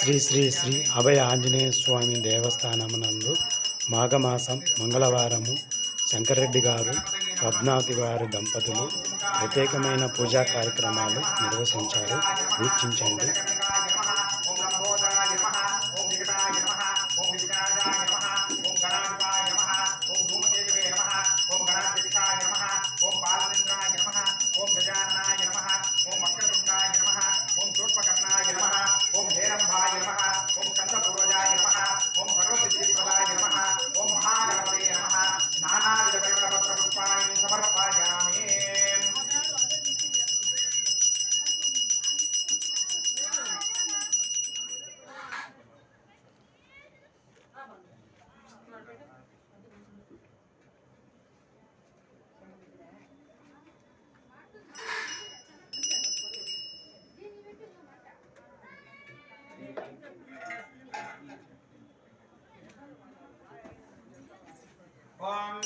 శ్రీ శ్రీ శ్రీ అభయ ఆంజనేయ స్వామి దేవస్థానమునందు మాఘమాసం మంగళవారము శంకరెడ్డి గారు పద్మావతి గారు దంపతులు ప్రత్యేకమైన పూజా కార్యక్రమాలు నిర్వహించారు. వీక్షించండి. ఓం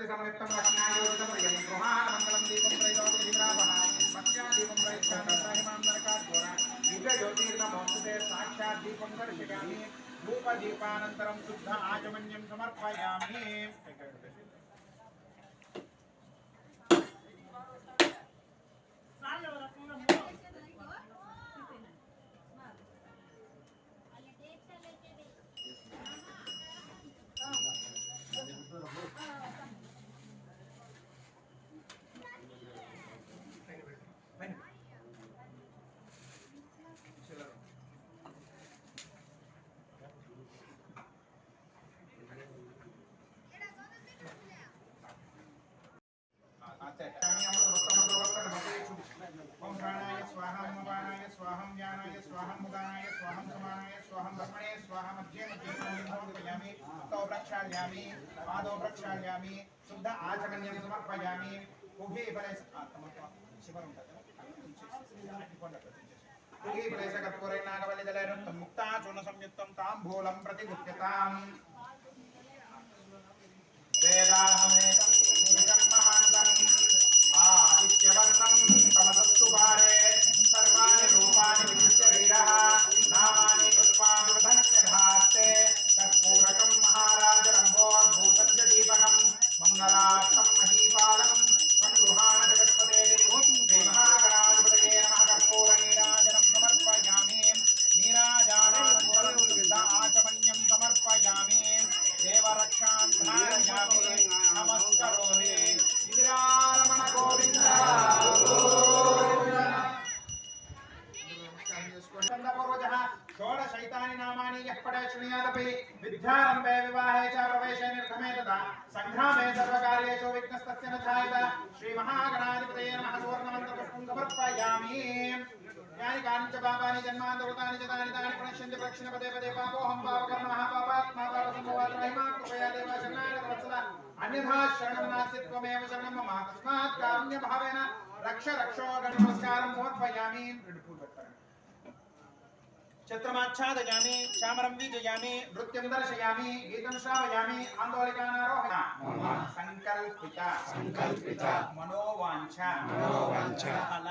సాధ్యం త్రివక్తి సమయుక్తం లక్ష్మణాయోజితం ప్రియం గృహాణ మంగళం దీపం త్రైలోక దీపావహ మత్స్యా దీపం త్రైక్షాణిమాంతరకాద్వర దివ్య జ్యోతిర్నమోస్తుతే సాక్షాత్ దీపం దర్శయామి రూపదీపానంతరం శుద్ధ ఆచమన్యం సమర్పయామి ప్రక్షాళ్యామి పాదౌ ప్రక్షాళ్యామి శుద్ధ ఆచమన్యం సమర్పయామి. ఉభయ ఫలే శివరం ఉంటుంది. ఉభయ ఫలేశ కర్పూరే నాగవల్లి ముక్తా చూర్ణ సంయుక్తం తాంబూలం ప్రతి గుప్యతాం సంగ్రామే సర్వకార్యేషు విఘ్నస్తస్య న ఛాయత శ్రీమహాగణాధిపతయే నమః సువర్ణమంత్రపుష్పం సమర్పయామి యాని కాని చ పాపాని జన్మాంతృతాని చ తాని తాని ప్రణశ్యంతి ప్రక్షణ పదే పదే పాపోహం పాపకర్మః పాపాత్మా పాపసంభవాత్ మహిమా కృపయా దేవ శరణాగత వత్సల అన్యథా శరణం నాస్తి త్వమేవ శరణం మమ తస్మాత్ కారుణ్య భావేన రక్ష రక్షో గణ నమస్కారం సమర్పయామి రెండు పూలు పెట్టండి చిత్రమాచ్ఛాదయామి చామరం వీజయామి నృత్యం దర్శయామి గీతం శ్రావయామి ఆందోళికానారోహణ సంకల్పిత. సంకల్పిత. మనోవాంఛ. మనోవాంఛ. ఫల.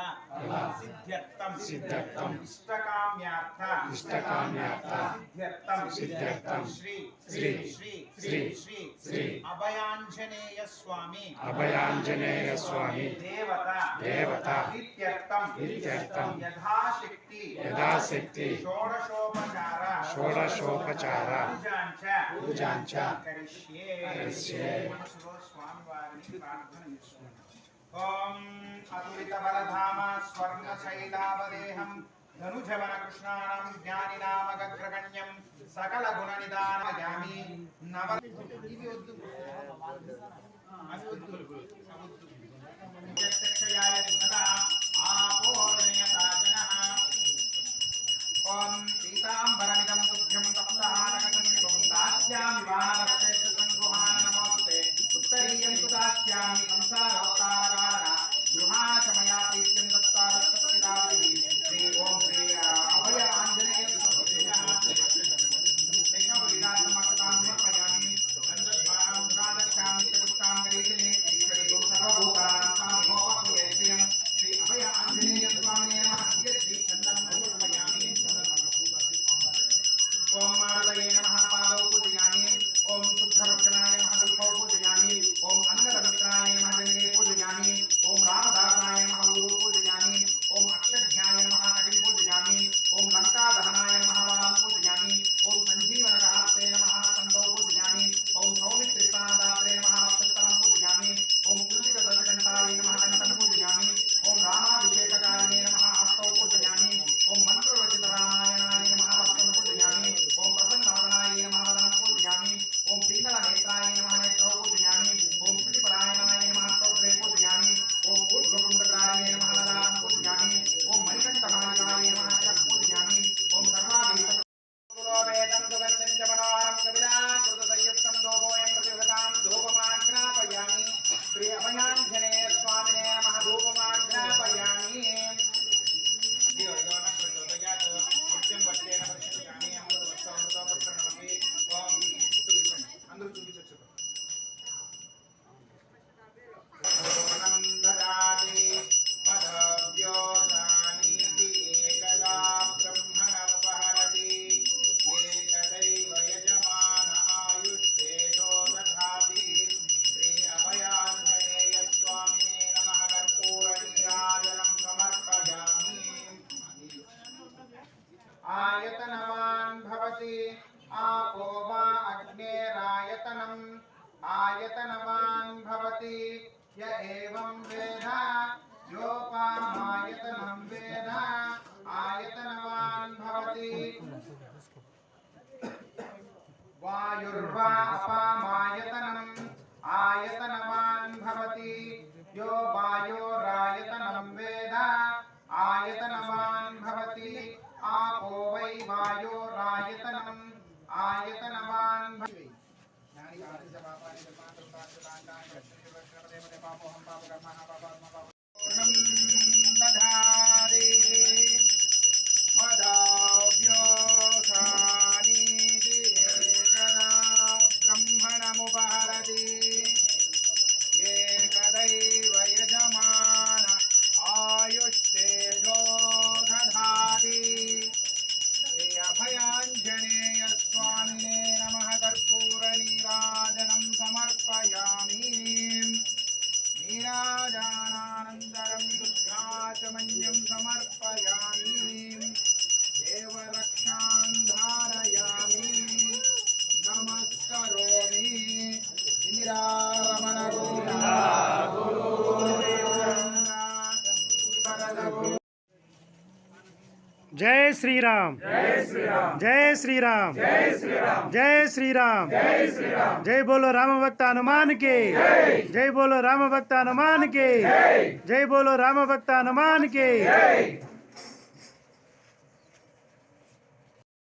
సిద్ధ్యర్థం. సిద్ధ్యర్థం. ఇష్టకామ్యార్థ. ఇష్టకామ్యార్థ. సిద్ధ్యర్థం. సిద్ధ్యర్థం. శ్రీ. శ్రీ. శ్రీ. శ్రీ. శ్రీ. శ్రీ. అభయాంజనేయ స్వామి అభయాంజనేయ స్వామి దేవత. దేవత. ఇత్యర్థం. ఇత్యర్థం. యథాశక్తి. యథాశక్తి. షోడశోపచార షోడశోపచార. పూజాంచ. కరిష్యే. మనసులో స్వామివారిని ప్రార్థన చేసుకుంటాం ఓం అతులిత బలధామ స్వర్ణ శైలావదేహం ధనుజవన కృష్ణానం జ్ఞానినామగ్రగణ్యం సకల గుణ నిదానయామి నవ ఇవి వద్దు. అవి వద్దు. పీతాంబరమిదం తుభ్యం తప్తహారకసన్నిభం దాస్యామి వానర आयतनवान् भवति यो वायोरायतनं वेद आयतनवान् भवति आपो वै वायोरायतनम् आयतनवान् भवति శ్రీరామ్. జై శ్రీరామ్. జై శ్రీరామ్. జై బోలో రామభక్త హనుమానికి. హనుమాన్ జై బోలో రామభక్త హనుమానికి. హనుమాన్ జై బోలో రామభక్త హనుమానికి.